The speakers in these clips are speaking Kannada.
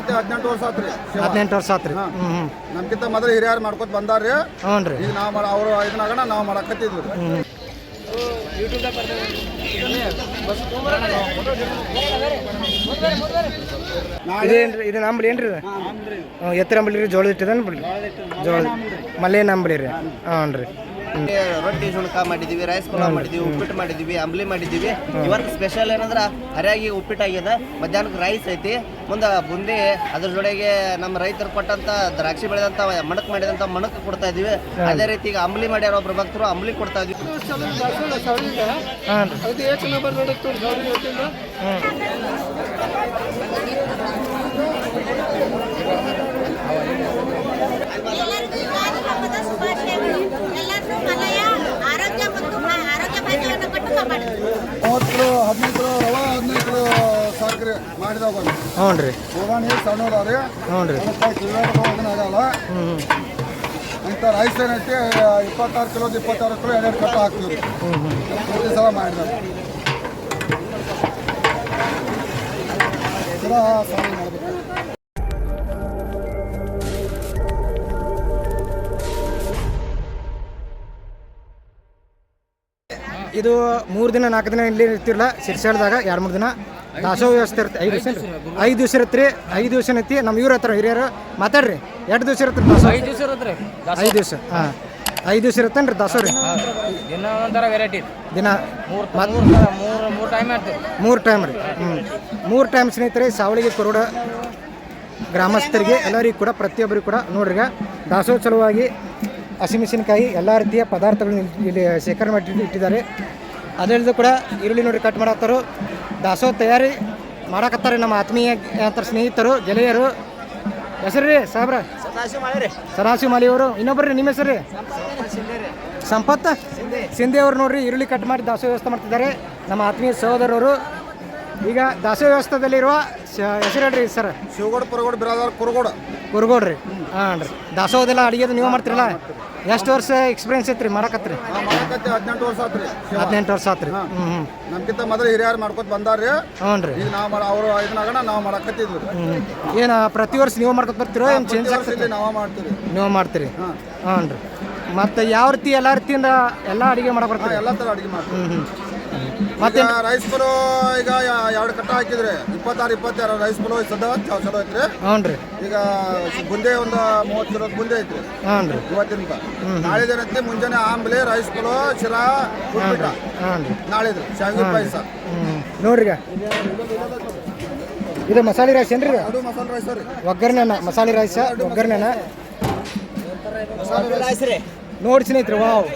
ಮಾಡಕತ್ತಿ ಹದಿನೆಂಟು ವರ್ಷ ಆತ್ರಿ. ಹದಿನೆಂಟು ವರ್ಷ ಆತ್ರಿ. ಹಾ. ಹ್ಞೂ ಹ್ಞೂ ನಮ್ಗಿಂತ ಮೊದಲು ಹಿರಿಯರು ಮಾಡ್ಕೊತ ಬಂದಾರ್ರಿ. ಹ್ಞೂ ರೀ. ಈಗ ನಾವು ಮಾಡ ಅವರು ಇದನ್ನಾಗಣ ನಾವು ಮಾಡಕತ್ತಿದ್ವಿ. ಇದೇನ್ರಿ ಇದು ನಂಬಳಿ ಏನ್ರಿ ಇದು? ಹ್ಞೂ ಎತ್ತರ ನಂಬಳಿ ರೀ ಜೋಳದ ಇಟ್ಟಿದೇನು ಬಿಡ್ರಿ ಜೋಳ ಮಲ್ಲೆ ನಂಬಳಿ ರೀ. ಹ್ಞೂ ರೀ. ರೊಟ್ಟಿ ಶುಣಕ ಮಾಡಿದೀವಿ ರೈಸ್ ಪಲಾವ್ ಮಾಡಿದೀವಿ ಉಪ್ಪಿಟ್ಟು ಮಾಡಿದೀವಿ ಅಂಬ್ಲಿ ಮಾಡಿದೀವಿ. ಇವತ್ತು ಸ್ಪೆಷಲ್ ಏನಂದ್ರ ಹರಿಯಾಗಿ ಉಪ್ಪಿಟ್ಟು ಆಗ್ಯದ. ಮಧ್ಯಾಹ್ನಕ್ಕೆ ರೈಸ್ ಐತಿ. ಮುಂದೆ ಬುಂದಿ ಅದ್ರ ಜೊತೆಗೆ ನಮ್ಮ ರೈತರು ಕೊಟ್ಟಂತ ದ್ರಾಕ್ಷಿ ಬೆಳೆದಂತ ಮಣಕ್ ಮಾಡಿದಂತ ಮಣಕ್ ಕೊಡ್ತಾ ಇದೀವಿ ಅದೇ ರೀತಿ ಈಗ ಅಂಬ್ಲಿ ಮಾಡ್ಯಾರ ಒಬ್ರು ಭಕ್ತರು ಅಂಬ್ಲಿ ಕೊಡ್ತಾ ಇದೀವಿ ಹಾಂ ರೀ ಎಲ್ಲರಿಗೂ ಯುಗಾದಿ ಹಬ್ಬದ ಶುಭಾಶಯಗಳು ಎಲ್ಲರನ್ನೂ ಮನೆಯ ಆರೋಗ್ಯ ಮತ್ತು ಭಾ- ಆರೋಗ್ಯ ಭಾಗ್ಯವನ್ನು ಕೊಟ್ಟು ಕಾಪಾಡಲಿ ಮೂವತ್ತು ಕಿಲೋ ಹದಿನೈದು ಕಿಲೋ ರವೆ ಹದಿನೈದು ಕಿಲೋ ಸಕ್ಕರೆ ಮಾಡಿದಾಗ ಹ್ಞೂ ರೀ. ಹೋಗಾಣಿ ರೀ ಹ್ಞೂ ರೀ. ಆಗಲ್ಲ. ಇಂಥ ರೈಸ್ ಏನೈತಿ ಇಪ್ಪತ್ತಾರು ಕಿಲೋದು ಇಪ್ಪತ್ತಾರು ಕಿಲೋ ಎರಡೆರಡು ಕಟ್ಟ ಹಾಕ್ತೀವಿ. ಪ್ರತಿ ಸಲ ಮಾಡಿದಾಗ ಸಲ ಸಾಲ ಮಾಡ್ಬೇಕು. ಇದು ಮೂರು ದಿನ ನಾಲ್ಕು ದಿನ ಇಲ್ಲಿ ಇರ್ತಿರಲ್ಲ ಸಿರ್ಸಾಳದಾಗ ಎರಡು ಮೂರು ದಿನ. ದಾಸೋಹ ವ್ಯವಸ್ಥೆ ಇರುತ್ತೆ. ಐದು ದಿವಸ ಐದು ದಿವಸ ಇರುತ್ತೆ ರೀ. ಐದು ದಿವಸ ಐತಿ ನಮ್ಮ ಇವ್ರ ಹತ್ರ ಹಿರಿಯರು. ಮಾತಾಡ್ರಿ. ಎರಡು ದಿವಸ ಇರುತ್ತೆ ದಾಸೋಹ. ಐದು ದಿವಸ ಇರುತ್ತೆ ಐದು ದಿವಸ. ಹಾಂ. ಐದು ದಿವಸ ಇರುತ್ತೇನ್ರಿ ದಾಸೋಹ ರೀ? ದಿನ ಒಂಥರ ವೆರೈಟಿ ದಿನ. ಮೂರು ಟೈಮ್ ಮೂರು ಟೈಮ್ ರೀ. ಹ್ಞೂ ಮೂರು ಟೈಮ್ ಸ್ನೇಹಿತರೆ ಸಾವಳಿಗೆ ಕುರುಡ ಗ್ರಾಮಸ್ಥರಿಗೆ ಎಲ್ಲರಿಗೂ ಕೂಡ ಪ್ರತಿಯೊಬ್ಬರಿಗೂ ಕೂಡ ನೋಡ್ರಿ ದಾಸೋಹ ಸಲುವಾಗಿ ಹಸಿಮೆಣಸಿನಕಾಯಿ ಎಲ್ಲ ರೀತಿಯ ಪದಾರ್ಥಗಳನ್ನ ಇಲ್ಲಿ- ಶೇಖರಣೆ ಮಾಡಿ ಇಟ್ಟಿದ್ದಾರೆ. ಅದರಿಂದ ಕೂಡ ಈರುಳ್ಳಿ ನೋಡಿ ಕಟ್ ಮಾಡತ್ತಾರು ದಾಸೋಹ ತಯಾರಿ ಮಾಡಕತ್ತಾರೆ ನಮ್ಮ ಆತ್ಮೀಯ ಅಂತರ ಸ್ನೇಹಿತರು, ಗೆಳೆಯರು. ಹೆಸರು ರೀ ಸಾಬ್ರ ಸದಾಶಿವ ಮಾಲಿಯವರು ಇನ್ನೊಬ್ರು ನಿಮ್ಮ ಹೆಸರು ರೀ ಸಂಪತ್. ಸಿಂಧೆ ಅವರು ನೋಡ್ರಿ, ಈರುಳ್ಳಿ ಕಟ್ ಮಾಡಿ ದಾಸೋಹ ವ್ಯವಸ್ಥೆ ಮಾಡ್ತಿದ್ದಾರೆ. ನಮ್ಮ ಆತ್ಮೀಯ ಸಹೋದರರು. ಈಗ ದಾಸೋಹ ವ್ಯವಸ್ಥೆದಲ್ಲಿರುವ ಹೆಸರು ಹೇಳ್ರಿ ಸರ್. ಶಿವಗೌಡ, ಪುರಗೋಡ, ಬಿರಾದಾರ, ಕುರುಗೋಡ. ಕುರುಗೋಡ್ರಿ. ಹಾಂ ರೀ. ದಾಸೋಹದೆಲ್ಲ ಅಡುಗೆದು ನೀವು ಮಾಡ್ತಿರಲ್ಲ? ಎಷ್ಟು ವರ್ಷ ಎಕ್ಸ್ಪೀರಿಯನ್ಸ್ ಐತ್ರಿ ಮಾಡಕತ್ರಿ ಹದಿನೆಂಟು ವರ್ಷ ಆತ್ರಿ. ಹದಿನೆಂಟು ವರ್ಷ ಆತ್ರಿ. ಹ್ಞೂ ಹ್ಞೂ ನಮ್ಗಿಂತ ಮೊದಲು ಹಿರಿಯರು ಮಾಡ್ಕೊತ ಬಂದಾರ್ರಿ. ಹ್ಞೂ ರೀ. ಈಗ ನಾವು ಮಾಡ ಅವರು ಇದನ್ನಾಗಣ ನಾವು ಮಾಡಕತ್ತಿದ್ವಿ ಏನು ಪ್ರತಿ ವರ್ಷ ನೀವು ಮಾಡ್ಕೊತ ಬರ್ತೀರೋ? ಏನು ಚೇಂಜ್ ಇಲ್ಲಿ ನಾವು ಮಾಡ್ತೀವಿ. ನೀವು ಮಾಡ್ತೀರಿ? ಹಾಂ. ಹ್ಞೂ ರೀ. ಮತ್ತು ಯಾವ ರೀತಿ ಎಲ್ಲ ರೀತಿಯಿಂದ ಎಲ್ಲ ಅಡಿಗೆ ಮಾಡಕ್ಕೆ ಬರ್ತಾರೆ? ಎಲ್ಲ ಥರ ಅಡುಗೆ ಮಾಡ್ತೀವಿ. ಹ್ಞೂ ಹ್ಞೂ ಮತ್ತೆ ರೈಸ್ ಪುಲು ಈಗ ಎರಡು ಕಟ್ಟ ಹಾಕಿದ್ರೆ ಇಪ್ಪತ್ತಾರು ಇಪ್ಪತ್ತಾರು ರೈಸ್ ಪುಲು ಸದ ಚಲೋ ಚಲೋ ಐತ್ರಿ ಹ್ಞೂ ರೀ. ಈಗ ಮುಂದೆ ಒಂದು ಮೂವತ್ತು ಕಿಲೋ ಮುಂದೆ ಐತ್ರಿ. ಹ್ಞೂ ರೀ. ಇವತ್ತಿನ ನಾಳೆ ಏನೈತಿ ಮುಂಜಾನೆ ಆಂಬ್ಲಿ ರೈಸ್ ಪುಲು ಶಿರಾ ಉಪ್ಪಿಟ್ಟ ಹ್ಞೂ ರೀ. ನಾಳಿದ್ರಿ ಶಾವಿಗೆ ಪಾಯಸ. ಹ್ಞೂ ನೋಡ್ರಿ ಇದು ಮಸಾಲೆ ರೈಸ್ ಏನ್ರಿ? ಅದು ಮಸಾಲೆ ರೈಸ್ ರೀ ಒಗ್ಗರಣೆನ ಮಸಾಲೆ ರೈಸ್ ಒಗ್ಗರಣೆನ. ನೋಡಿ ಸ್ನೇಹಿತರೆ ವಾವ್.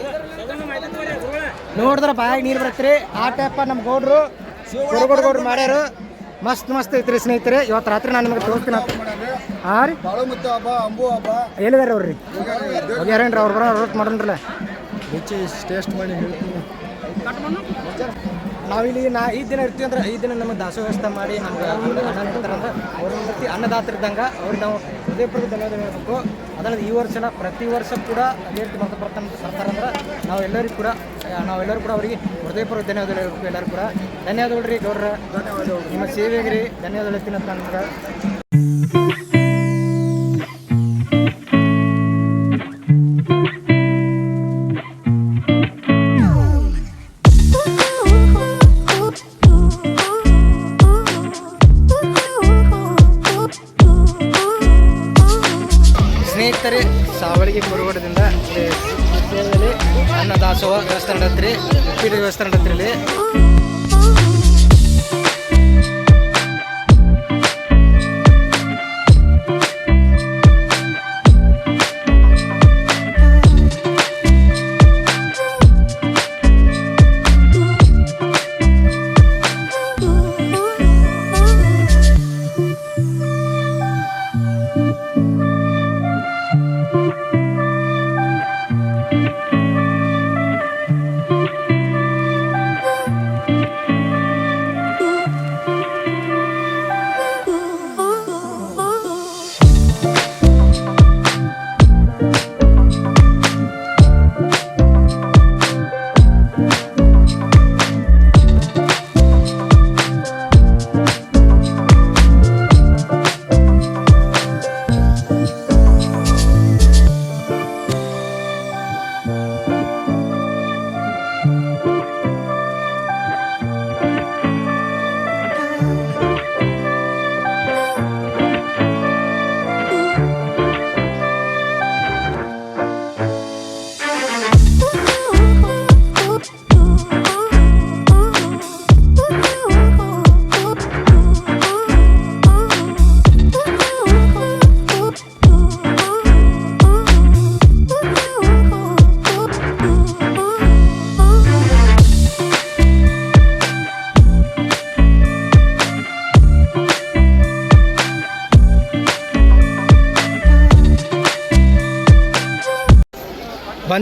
ನೋಡಿದ್ರೆ ಬಾಯಾಗ ನೀರು ಬರುತ್ತೆ ಆ ಟೈಪ ನಮ್ಮ ಗೌಡ್ರು ಕುರುಗೋಡ್ ಗೌಡ್ರು ಮಾಡ್ಯಾರು. ಮಸ್ತ್ ಮಸ್ತ್ ಐತ್ರಿ ಸ್ನೇಹಿತರೆ. ಇವತ್ತು ರಾತ್ರಿ ನಾನು ನಿಮಗೆ ತೋರಿಸ್ತೀನಿ. ಹಾಂ ರೀ. ಎಲ್ಲಿದಾರೆ ಅವ್ರಿ ಹೋಗ್ಯಾರೇನ್ರಿ ಅವ್ರು ಬರೋ ರೋಟ್ ಮಾಡೋಣ್ರಲ್ಲ ರುಚಿ ಟೇಸ್ಟ್ ಮಾಡಿ ಹೇಳ್ತೀನಿ. ನಾವಿಲ್ಲಿ ನಾ ಐದು ದಿನ ಇರ್ತೀವಿ ಅಂದ್ರೆ ಐದು ದಿನ ನಮಗೆ ವ್ಯವಸ್ಥೆ ಮಾಡಿ ನಮ್ಗೆ ಅನ್ನ ಅವ್ರ ಅನ್ನದಾತರಿದ್ದಂಗೆ ಅವ್ರಿಗೆ ನಾವು ಹೃದಯಪೂರ್ವಕ ಧನ್ಯವಾದ ಹೇಳಬೇಕು. ಅದಲ್ಲದೆ ಈ ವರ್ಷನ ಪ್ರತಿ ವರ್ಷ ಕೂಡ ಅದೇ ರೀತಿ ಮಾಡ್ತಾ ಬರ್ತಾನೆ ಸರ್ಕಾರ ಅಂದ್ರೆ ನಾವು ಎಲ್ಲರಿಗೂ ಕೂಡ ನಾವೆಲ್ಲರೂ ಕೂಡ ಅವರಿಗೆ ಹೃದಯಪೂರ್ವಕ ಧನ್ಯವಾದ ಹೇಳಬೇಕು ಎಲ್ಲರೂ ಕೂಡ. ಧನ್ಯವಾದಗಳು ರೀ ಗೌಡ್ರ. ಧನ್ಯವಾದಗಳು ನಿಮ್ಮ ಸೇವೆಗೆ ರೀ ಧನ್ಯವಾದಗಳು ಹೇಳ್ತೀನಿ ಅಂತ ನಮ್ಗೆ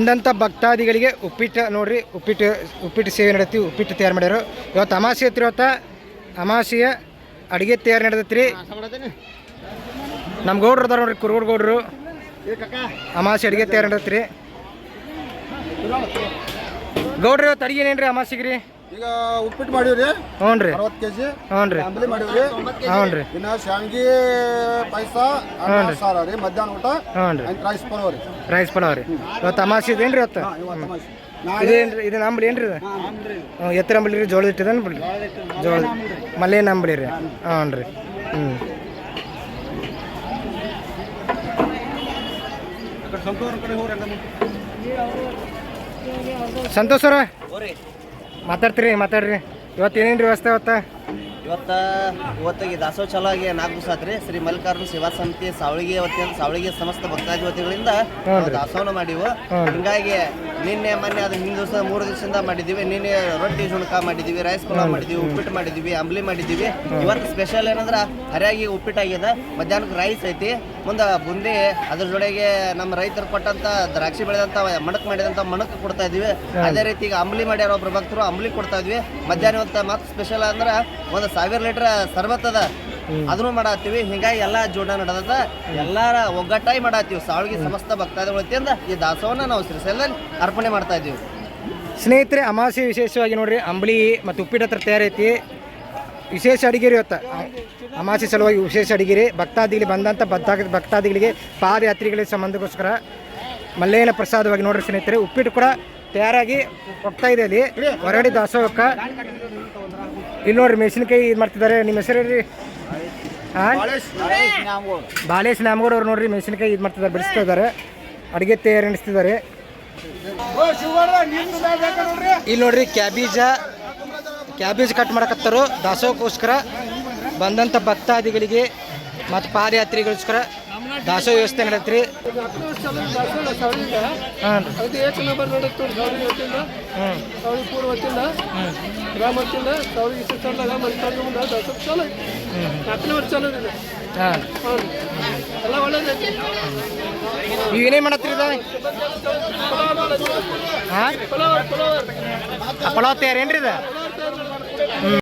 ಬಂದಂಥ ಭಕ್ತಾದಿಗಳಿಗೆ ಉಪ್ಪಿಟ್ಟು ನೋಡ್ರಿ, ಉಪ್ಪಿಟ್ಟು ಉಪ್ಪಿಟ್ಟು ಸೇವೆ ನಡೆತೀವಿ ಉಪ್ಪಿಟ್ಟು ತಯಾರು ಮಾಡ್ಯಾರು. ಇವತ್ತು ಅಮಾಸೆ ಐತ್ರಿ ಇವತ್ತು. ಅಮಾಸೆಯ ಅಡುಗೆ ತಯಾರು ನಡೆದೈತ್ರಿ. ನಮ್ಮ ಗೌಡ್ರು ಅದಾರ ನೋಡ್ರಿ, ಕುರುಗೋಡ್ ಗೌಡ್ರು. ಅಮಾಸೆ ಅಡುಗೆ ತಯಾರು ನಡೆದೈತ್ರಿ. ಗೌಡ್ರಿ ಇವತ್ತು ಅಡುಗೆ ಏನೇನ್ರಿ ಅಮಾಸೆಗೆ ರೀ ಈಗ ಉಪ್ಪಿಟ್ಟು ಮಾಡಿವ್ರಿ. ಹ್ಞೂ ರೀ. ಅರವತ್ತು ಕೆಜಿ. ಹ್ಞೂ ರೀ. ಅಂಬಲಿ ಮಾಡಿವ್ರಿ. ಹ್ಞೂ ರೀ. ಇನ್ನ ಶಾಂಗಿ ಪಾಯಸ ಅನ್ನ ಸಾರ ರೀ. ಮಧ್ಯಾಹ್ನ ಊಟ. ಹ್ಞೂ ರೀ. ರೈಸ್ ಪಲಾವ್ ರೀ. ರೈಸ್ ಪಲಾವ್ ರೀ. ಇವತ್ತು ಅಮಾಸಿ ಇದೇನು ರೀ ಇವತ್ತು? ಹಾ, ಇವತ್ತು ಅಮಾವಾಸ್ಯೆ. ನಾಳೆ ಇದೇನು ಇದು ನಂಬಳಿ ಏನು ರೀ. ಇದು ಹ್ಞೂ ಎತ್ತರ ಅಂಬಳಿ ರೀ ಜೋಳದ ಇಟ್ಟಿದೇನು ಬಿಡ್ರಿ ಜೋಳದ ಮಲ್ಲೇನ ಅಂಬಳಿ ರೀ. ಹ್ಞೂ ರೀ. ಹ್ಞೂ. ಸಂತೋಷ್ ಅವ್ರ ಹೋರಿ ಮಾತಾಡ್ತೀರಿ ಮಾತಾಡ್ರಿ. ಇವತ್ತು ಏನೇನು ವ್ಯವಸ್ಥೆ ಇವತ್ತು ಇವತ್ತ ಇವತ್ತಿಗೆ ದಾಸೋಹ ಚಲೋ ಆಗಿ ನಾಲ್ಕು ದಿವಸ ಆತ್ರಿ. ಶ್ರೀ ಮಲ್ಲಿಕಾರ್ಜುನ ಸೇವಾ ಸಮಿತಿ ಸಾವಳಿಗೆ ವತಿಯಿಂದ ಸಾವಳಿಗೆ ಸಮಸ್ತ ಭಕ್ತಾದಿ ವತಿಗಳಿಂದ ದಾಸೋನ ದಾಸೋಹನ ಮಾಡಿವು. ಹಿಂಗಾಗಿ ನಿನ್ನೆ ಮೊನ್ನೆ ಅದು ಹಿಂದಿನ ದಿವಸ ಮೂರು ದಿವಸದಿಂದ ಮಾಡಿದ್ದೀವಿ. ನಿನ್ನೆ ರೊಟ್ಟಿ ಜುಣಕ ಮಾಡಿದ್ದೀವಿ ರೈಸ್ ಪಲಾವ್ ಮಾಡಿದ್ದೀವಿ ಉಪ್ಪಿಟ್ಟು ಮಾಡಿದ್ದೀವಿ ಅಂಬ್ಲಿ ಮಾಡಿದ್ದೀವಿ. ಇವತ್ತು ಸ್ಪೆಷಲ್ ಏನಂದ್ರೆ ಹರಿಯಾಗಿ ಉಪ್ಪಿಟ್ಟು ಆಗ್ಯದ ಮಧ್ಯಾಹ್ನಕ್ಕೆ ರೈಸ್ ಐತಿ. ಮುಂದೆ ಬುಂದಿ ಅದ್ರ ಜೊತೆಗೆ ನಮ್ಮ ರೈತರು ಕೊಟ್ಟಂತ ದ್ರಾಕ್ಷಿ ಬೆಳೆದಂತ ಮಣಕ್ ಮಾಡಿದಂತ ಮಣಕ್ ಕೊಡ್ತಾ ಇದೀವಿ ಅದೇ ರೀತಿ ಈಗ ಅಂಬ್ಲಿ ಮಾಡ್ಯಾರ ಒಬ್ರು ಭಕ್ತರು ಅಂಬ್ಲಿ ಕೊಡ್ತಾ ಇದ್ವಿ. ಮಧ್ಯಾಹ್ನ ಮತ್ತೆ ಸ್ಪೆಷಲ್ ಅಂದ್ರೆ ಒಂದು ಸಾವಿರ ಲೀಟರ್ ಸರ್ಬತ್ ಅದ. ಅದನ್ನು ಮಾಡತ್ತೀವಿ. ಹಿಂಗಾಗಿ ಎಲ್ಲ ಜೋಡ ನಡೆದದ. ಎಲ್ಲಾರ ಒಗ್ಗಟ್ಟಾಗಿ ಮಾಡತ್ತೀವಿ. ಸಾವಳಿಗೆ ಸಮಸ್ತ ಭಕ್ತಾದಿಗಳು ವತಿಯಿಂದ ಈ ದಾಸವನ್ನ ನಾವು ಶ್ರೀಶೈಲದಲ್ಲಿ ಅರ್ಪಣೆ ಮಾಡ್ತಾ ಇದ್ದೀವಿ. ಸ್ನೇಹಿತರೆ ಅಮಾಸೆ ವಿಶೇಷವಾಗಿ ನೋಡ್ರಿ ಅಂಬಲಿ ಮತ್ತು ಉಪ್ಪಿಟ್ಟು ಹತ್ರ ತಯಾರೈತಿ. ವಿಶೇಷ ಅಡಿಗೆ ರೀ ಇವತ್ತು. ಅಮಾಸೆ ಸಲುವಾಗಿ ವಿಶೇಷ ಅಡಿಗೆ ರೀ ಭಕ್ತಾದಿಗಳಿಗೆ ಬಂದಂಥ ಭಕ್ತ ಭಕ್ತಾದಿಗಳಿಗೆ ಪಾದಯಾತ್ರಿಗಳಿಗೆ ಸಂಬಂಧಕ್ಕೋಸ್ಕರ ಮಲ್ಲೇನ ಪ್ರಸಾದವಾಗಿ ನೋಡ್ರಿ ಸ್ನೇಹಿತರೆ. ಉಪ್ಪಿಟ್ಟು ಕೂಡ ತಯಾರಾಗಿ ಹೋಗ್ತಾ ಇದೆ ಅಲ್ಲಿ. ಹೊರಗಡೆ ದಾಸೋಹಕ್ಕೆ. ಇಲ್ಲಿ ನೋಡ್ರಿ ಮೆಣಸಿನಕಾಯಿ ಇದು ಮಾಡ್ತಿದ್ದಾರೆ. ನಿಮ್ಮ ಹೆಸರು ಹೇಳ್ರಿ ಹಾಂ ಬಾಲೇಶ್ ನಾಮಗೌಡ ಅವ್ರು ನೋಡ್ರಿ ಮೆಣಸಿನಕಾಯಿ ಇದು ಮಾಡ್ತಿದ್ದಾರೆ ಬಿಡಿಸ್ತಾ ಇದ್ದಾರೆ. ಅಡುಗೆ ತಯಾರಿ ನಡೆಸ್ತಿದ್ದಾರೆ. ಇಲ್ಲಿ ನೋಡ್ರಿ ಕ್ಯಾಬೇಜ ಕ್ಯಾಬೇಜ್ ಕಟ್ ಮಾಡಕತ್ತಾರು. ದಾಸೋಹಕ್ಕೋಸ್ಕರ ಬಂದಂತ ಭಕ್ತಾದಿಗಳಿಗೆ ಮತ್ತು ಪಾದಯಾತ್ರಿಗೋಸ್ಕರ ದಾಸೋಹ ವ್ಯವಸ್ಥೆ ನಡೆತ್ರಿ. ಹಾಂ ಅದು ಏಕ ನಂಬರ್ ಪೂರ್ವ ಗ್ರಾಮ ಮುಂದೆ ಚಾಲು ಐತಿ ನಾಲ್ಕನೇ ವರ್ಷ ಚಾಲು ಇದೆ. ಹಾಂ. ಹೌದು ಎಲ್ಲ ಒಳ್ಳೇದೈತಿ ನೀವು ಏನೇನು ಮಾಡತ್ತೀರಿ ಇದು? ಪಲಾವ್ ಮಾಡೋದು. ಹಾಂ? ಪಲಾವ್ ಪಲಾವ್. ಪಲಾವ್ ತಯಾರಿ ಇದು? ಸರ್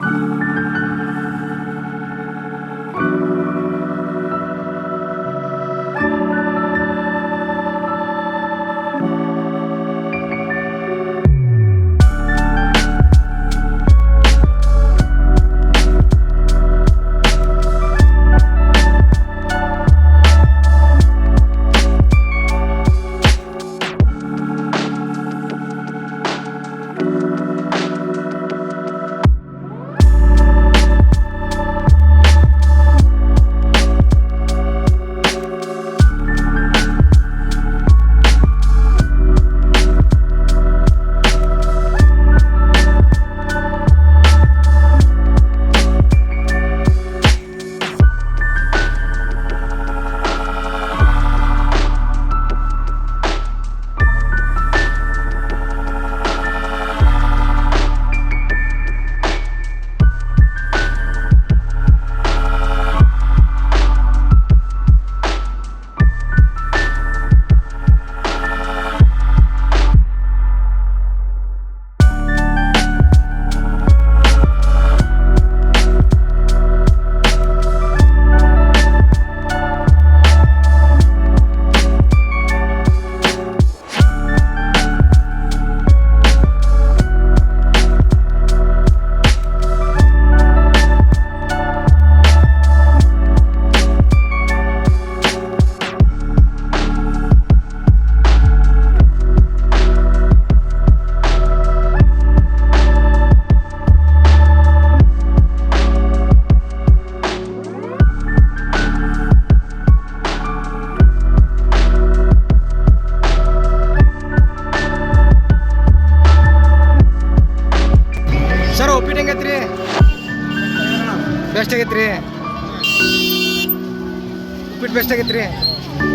ಉಪ್ಪಿಟ್ಟು ಬೆಸ್ಟ್ ಆಗೈತ್ರಿ ಉಪ್ಪಿಟ್ಟು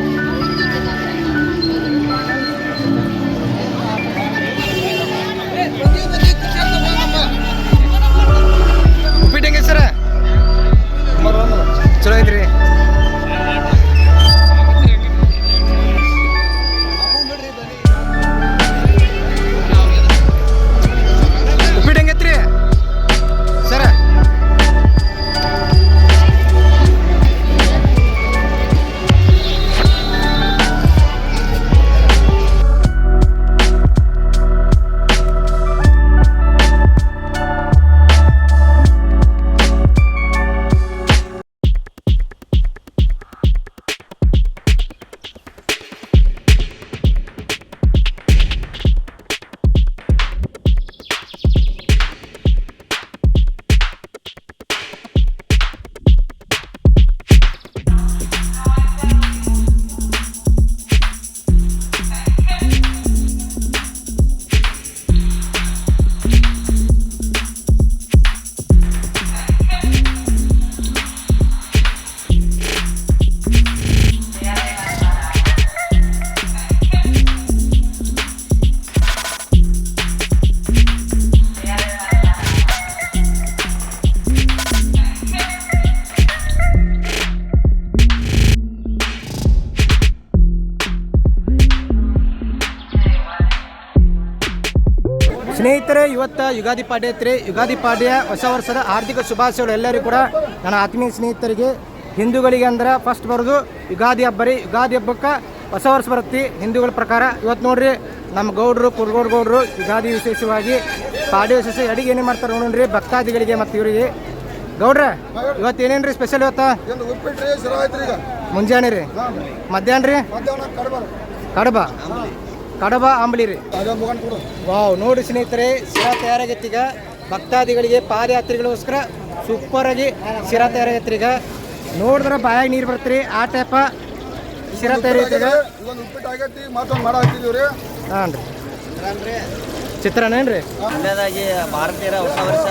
ಯುಗಾದಿ ಪಾಡ್ಯ ಐತ್ರಿ ಯುಗಾದಿ ಪಾಡ್ಯ ಹೊಸ ವರ್ಷದ ಆರ್ಥಿಕ ಶುಭಾಶಯಗಳು ಎಲ್ಲರಿಗೂ ಕೂಡ. ನನ್ನ ಆತ್ಮೀಯ ಸ್ನೇಹಿತರಿಗೆ ಹಿಂದೂಗಳಿಗೆ ಅಂದ್ರೆ ಫಸ್ಟ್ ಬರೋದು ಯುಗಾದಿ ಹಬ್ಬ ರೀ. ಯುಗಾದಿ ಹಬ್ಬಕ್ಕೆ ಹೊಸ ವರ್ಷ ಬರುತ್ತೆ ಹಿಂದೂಗಳ ಪ್ರಕಾರ. ಇವತ್ತು ನೋಡ್ರಿ ನಮ್ಮ ಗೌಡರು ಕುರ್ಗೋಡ್ ಗೌಡರು ಯುಗಾದಿ ವಿಶೇಷವಾಗಿ ಪಾಡ್ಯ ವಿಶೇಷ ಅಡಿಗೆ ಏನೇ ಮಾಡ್ತಾರೆ ನೋಡ್ರಿ ಭಕ್ತಾದಿಗಳಿಗೆ ಮತ್ತು ಇವರಿಗೆ. ಗೌಡ್ರ ಇವತ್ತು ಏನೇನು ರೀ ಸ್ಪೆಷಲ್ ಇವತ್ತು ಮುಂಜಾನೆ ರೀ. ಮಧ್ಯಾಹ್ನ ರೀ? ಕಡಬ. ಕಡಬ ಅಂಬಲಿ ರೀ ವಾವ್ ನೋಡಿ ಸ್ನೇಹಿತರೆ ಶಿರಾ ತಯಾರಾಗೈತಿ ಈಗ ಭಕ್ತಾದಿಗಳಿಗೆ ಪಾದಯಾತ್ರಿಗಳಿಗೋಸ್ಕರ ಸೂಪರ್ ಆಗಿ ಶಿರಾ ತಯಾರಾಗೈತಿ ಈಗ ನೋಡಿದ್ರೆ ಬಾಯಾಗ ನೀರು ಬರ್ತೀರಿ ಆ ಟೈಪ ಶಿರಾ ತಯಾರಾಗೈತಿ ಈಗ ಹಾಂ ರೀ. ಚಿತ್ರಾನ್ನ ಏನ್ರಿ? ಮೊದಲನೇದಾಗಿ ಭಾರತೀಯರ ಹೊಸ ವರ್ಷ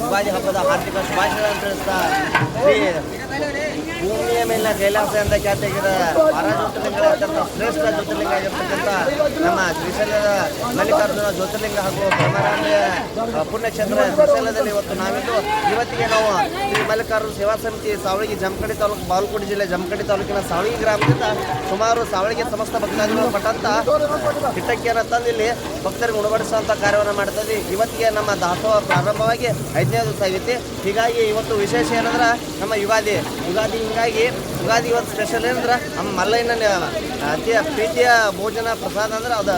ಯುಗಾದಿ ಹಬ್ಬದ ಹಾರ್ದಿಕ ಶುಭಾಶಯ ತಿಳಿಸ್ತಾ ಶ್ರೀ ಭೂಮಿಯ ಮೇಲಿನ ಕೈಲಾಸ ಅಂತ ಖ್ಯಾತಿಯಾಗಿರೋ ಬಾರ ಜ್ಯೋತಿರ್ಲಿಂಗಗಳ ಶ್ರೇಷ್ಠ ಜ್ಯೋತಿರ್ಲಿಂಗ ಆಗಿರ್ತಕ್ಕಂಥ ನಮ್ಮ ಶ್ರೀಶೈಲದ ಮಲ್ಲಿಕಾರ್ಜುನ ಜ್ಯೋತಿರ್ಲಿಂಗ ಹಾಗೂ ಬ್ರಹ್ಮರಾಂಬೆಯ ಅಹ್, ಪುಣ್ಯಕ್ಷೇತ್ರ ಶ್ರೀಶೈಲದಲ್ಲಿ ಇವತ್ತು ನಾವಿದ್ದು. ಇವತ್ತಿಗೆ ನಾವು ಶ್ರೀ ಮಲ್ಲಿಕಾರ್ಜುನ ಸೇವಾ ಸಮಿತಿ ಸಾವಳಗಿ ಜಮಖಂಡಿ ತಾಲೂಕು ಬಾಲಕೋಟೆ ಜಿಲ್ಲೆ ಜಮಖಂಡಿ ತಾಲೂಕಿನ ಸಾವಳಗಿ ಗ್ರಾಮದಿಂದ ಸುಮಾರು ಸಾವಳಿಗೆ ಸಮಸ್ತ ಭಕ್ತಾದಿಗಳು ಪಟ್ಟಂತ ಕಿಟ್ಟಕ್ಕಿಯನ್ನು ತಂದಿಲ್ಲಿ ಭಕ್ತರಿಗೆ ಉಣಬಡಿಸುವಂಥ ಕಾರ್ಯವನ್ನು ಮಾಡ್ತಾ ಇದ್ದೀವಿ. ಇವತ್ತಿಗೆ ನಮ್ಮ ದಾಸೋಹ ಪ್ರಾರಂಭವಾಗಿ ಐದನೇ ದಿವಸ ಆಗೈತಿ. ಹೀಗಾಗಿ ಇವತ್ತು ವಿಶೇಷ ಏನಂದ್ರೆ ನಮ್ಮ ಯುಗಾದಿ. ಯುಗಾದಿ ಹಿಂಗಾಗಿ, ಯುಗಾದಿ ಇವತ್ತು ಸ್ಪೆಷಲ್ ಏನಂದ್ರೆ, ನಮ್ಮ ಮಲ್ಲಯ್ಯನ ಅತಿ ಪ್ರೀತಿಯ ಭೋಜನ ಪ್ರಸಾದ ಅಂದ್ರೆ ಅದು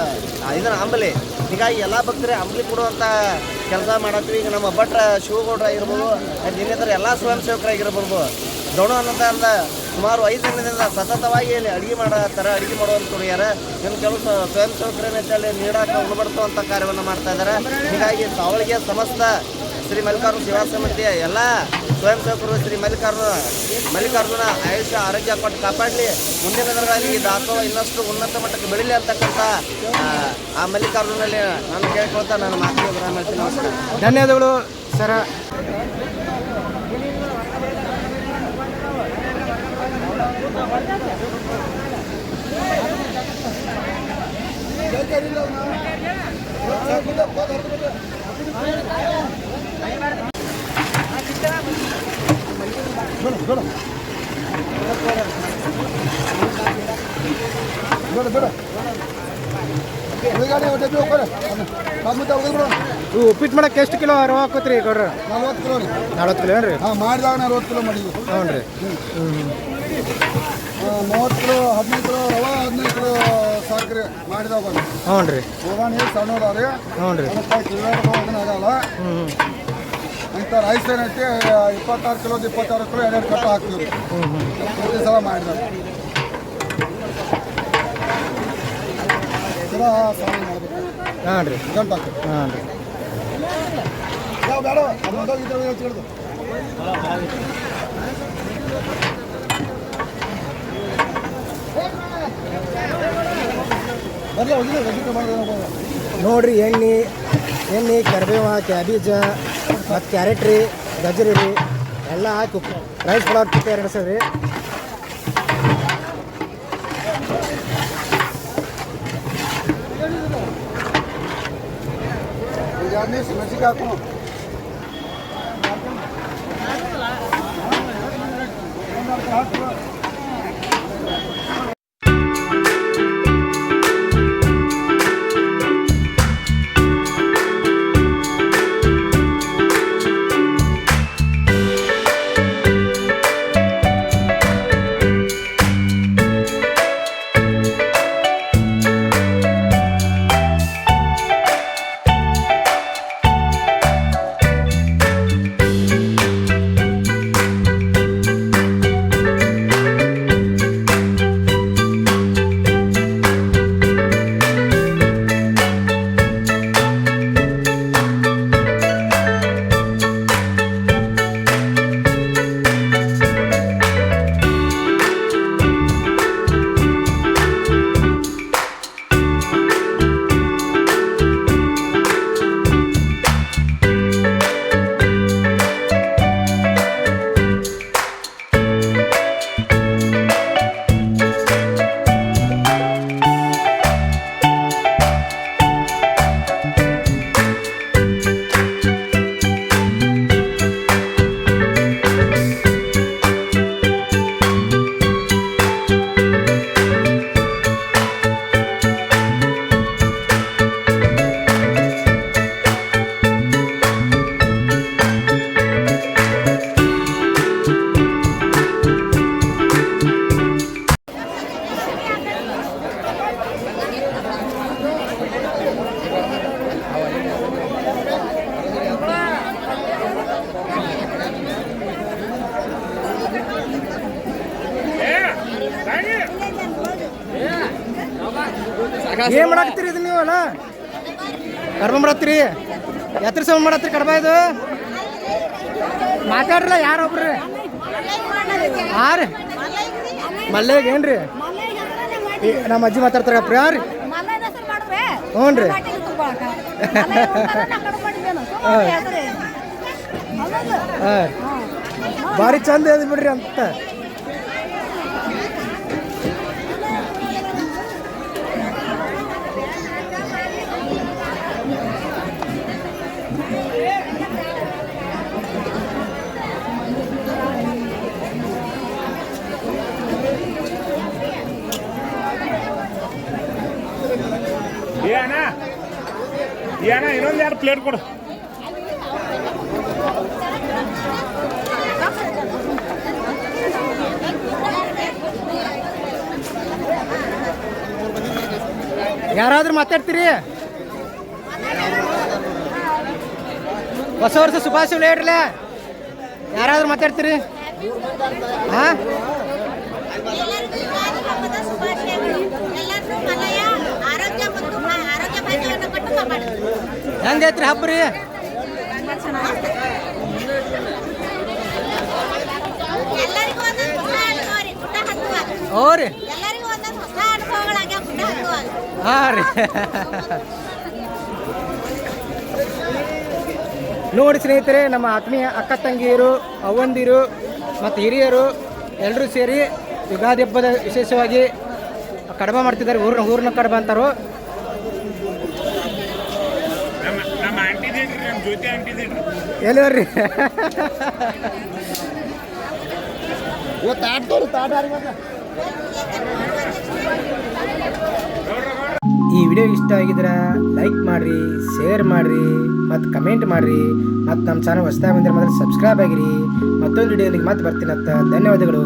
ಇದನ್ನ ಅಂಬಲಿ ಹೀಗಾಗಿ ಎಲ್ಲ ಭಕ್ತರೇ ಅಂಬಲಿ ಕೊಡುವಂಥ ಕೆಲಸ ಮಾಡತ್ತೀವಿ. ಈಗ ನಮ್ಮ ಭಟ್ರ ಶಿವಗೌಡ್ರ ಆಗಿರ್ಬೋದು ಇನ್ನಿತರ ಎಲ್ಲ ಸ್ವಯಂ ಸೇವಕರಾಗಿರ್ಬೋದು ದೊಣ ಅನ್ನಂತ ಅಂದ ಸುಮಾರು ಐದು ದಿನದಿಂದ ಸತತವಾಗಿ ಇಲ್ಲಿ ಅಡುಗೆ ಮಾಡೋ ಥರ ಅಡುಗೆ ಮಾಡುವಂತ ಹುಡುಗಿಯರ ಇನ್ನು ಕೆಲವು ಸ್ವಯಂ ಸೇವಕರೇನೆ ಅಲ್ಲಿ ನೀಡಾಕ ಉಣಬಡಿಸುವಂಥ ಕಾರ್ಯವನ್ನು ಮಾಡ್ತಾ ಇದ್ದಾರೆ ಹೀಗಾಗಿ ಸಾವಳಿಗೆ ಸಮಸ್ತ ಶ್ರೀ ಮಲ್ಲಿಕಾರ್ಜುನ ಸೇವಾ ಸಮಿತಿಯ ಎಲ್ಲ ಸ್ವಯಂ ಸೇವಕರು ಶ್ರೀ ಮಲ್ಲಿಕಾರ್ಜುನ ಮಲ್ಲಿಕಾರ್ಜುನ ಆಯುಷ್ಯ ಆರೋಗ್ಯ ಕೊಟ್ಟು ಕಾಪಾಡಲಿ. ಮುಂದಿನ ದಿನಗಳಲ್ಲಿ ಈ ದಾಸೋಹ ಇನ್ನಷ್ಟು ಉನ್ನತ ಮಟ್ಟಕ್ಕೆ ಬೆಳಿಲಿ ಅಂತಕ್ಕಂಥ ಆ, ಮಲ್ಲಿಕಾರ್ಜುನಲ್ಲಿ ನಾನು ಕೇಳ್ಕೊಳ್ತಾ ನಾನು ಮಾತಿಗೆ ನಮಸ್ಕಾರ. ಧನ್ಯವಾದಗಳು ಸರ ಬೇಡ ಬೇಡ ಉಳಿಗಾಡಿ ಡಬ್ಬಿ ಹೋಗ್ತಾರೆ ಕಮ್ಮಿ ಹೋಗಿದ್ರು ಇವು ಉಪ್ಪಿಟ್ಟು ಮಾಡಕ್ಕೆ ಎಷ್ಟು ಕಿಲೋ ರವೆ ಹಾಕೋತ್ರಿ ಕೊಡ್ರಿ ನಲ್ವತ್ತು ಕಿಲೋ ರೀ. ನಲ್ವತ್ತು ಕಿಲೋ ಏನ್ರಿ? ಹಾಂ ಮಾಡಿದಾಗ ನಲವತ್ತು ಕಿಲೋ ಮಾಡಿದ್ವಿ ಹ್ಞೂ ರೀ ಮೂವತ್ತು ಕಿಲೋ ಹದಿನೈದು ಕಿಲೋ ರವೆ ಹದಿನೈದು ಕಿಲೋ ಸಾಕ್ರಿ ಮಾಡಿದಾಗ ಹ್ಞೂ ರೀ ಹೋಗೋಣ ಹೇಳಿ ರೀ ಹ್ಞೂ ರೀ ಆಗಲ್ಲ. ಹ್ಞೂ ಇಂಥ ರೈಸ್ ಏನೈತಿ ಇಪ್ಪತ್ತಾರು ಕಿಲೋದು ಇಪ್ಪತ್ತಾರು ಕಿಲೋ ಎರಡೆರಡು ಕಟ್ಟ ಹಾಕ್ತೀವಿ ಹ್ಞೂ ಪ್ರತಿ ಸಲ ಮಾಡಿದಾಗ. ಮಾಡಬೇಕು. ಹಾಂ ರೀ ಗಂಟು ಹಾಕ್ತೀವಿ. ಹಾಂ ರೀ ಬೇಡ ನೋಡ್ರಿ ಎಣ್ಣೆ ಎಣ್ಣೆ ಕರಿಬೇವ ಕ್ಯಾಬೇಜ ಮತ್ತು ಕ್ಯಾರೆಟ್ ರೀ ಗಜರಿ ರೀ ಎಲ್ಲ ಹಾಕಿ ರೈಸ್ ಪಲಾವ್ ಪ್ರಿಪೇರ್ ಎರಡು ಸರಿ ಈಗ ಮೆಣಸಿಗೆ ಹಾಕೋಣ. Obrigado. ಏನ್ ಮಾಡಾಕತ್ತೀರಿ ಇದು ನೀವು ಅಲ್ಲ? ಕಡ್ಬ ಮಾಡತ್ತೀರಿ? ಎತ್ರ ಸಮ ಮಾಡತ್ತೀರಿ ಕಡಬ ಇದು? ಮಾತಾಡ್ರಲ್ಲ ಯಾರೊಬ್ರಿ ಹಾಂ ರೀ ಮಲ್ಲೆಗೆ ಏನ್ರಿ? ನಮ್ಮ ಅಜ್ಜಿ ಮಾತಾಡ್ತಾರಪ್ಪ ಯಾರು? ಹ್ಞೂ ರೀ. ಹಾಂ. ಭಾರಿ ಚಂದ ಇದೆ ಬಿಡ್ರಿ ಅಂತ. ಏ ಅಣ್ಣ ಇನ್ನೊಂದು ಎರಡು ಪ್ಲೇಟ್ ಕೊಡು. ಯಾರಾದ್ರೂ ಮಾತಾಡ್ತೀರಿ? ಹೊಸ ವರ್ಷ ಶುಭಾಶಯ ಲೇ ಯಾರಾದ್ರೂ ಮಾತಾಡ್ತೀರಿ? ಹಾ ಎಲ್ಲರಿಗೂ ಯುಗಾದಿ ಹಬ್ಬದ ಶುಭಾಶಯಗಳು ಎಲ್ಲರನ್ನೂ ಮನೆಯ ಆರೋಗ್ಯ ಮತ್ತು ಭಾ- ಆರೋಗ್ಯ ಭಾಗ್ಯವನ್ನು ಕೊಟ್ಟು ಕಾಪಾಡುತ್ತೆ ಹೆಂಗೈತ್ರಿ ಹಬ್ಬ ರೀ? ಅನುಭವ ರೀ ಹಾಂ ರೀ. ನೋಡಿ ಸ್ನೇಹಿತರೆ ನಮ್ಮ ಆತ್ಮೀಯ ಅಕ್ಕ ತಂಗಿಯರು ಅವ್ವಂದಿರು ಮತ್ತು ಹಿರಿಯರು ಎಲ್ಲರೂ ಸೇರಿ ಯುಗಾದಿ ಹಬ್ಬದ ವಿಶೇಷವಾಗಿ ಕಡಬ ಮಾಡ್ತಿದ್ದಾರೆ ಊರಿನ ಊರಿನ ಕಡಬ ಅಂತಾರು ನಮ್ಮ ನಮ್ಮ ಆಂಟಿದೇನ್ರಿ ನಮ್ಮ ಜ್ಯೋತಿ ಆಂಟಿದೇನ್ರಿ ಎಲ್ಲಿವ್ರಿ ಇವತ್ತು ತಾಟ್ ತೋರಿ ತಾಟ್ ಯಾರಿಗೆ ಮತ್ತೆ ಈ ವಿಡಿಯೋ ಇಷ್ಟ ಆಗಿದ್ರೆ ಲೈಕ್ ಮಾಡ್ರಿ ಶೇರ್ ಮಾಡಿರಿ ಮತ್ತು ಕಮೆಂಟ್ ಮಾಡ್ರಿ ಮತ್ತು ನಮ್ಮ ಚಾನಲ್ ಹೊಸದಾಗಿ ಬಂದರೆ ಮೊದಲು ಸಬ್ಸ್ಕ್ರೈಬ್ ಆಗಿರಿ. ಮತ್ತೊಂದು ವಿಡಿಯೋನಿಗೆ ಮತ್ತೆ ಬರ್ತೀನಂತ ಧನ್ಯವಾದಗಳು.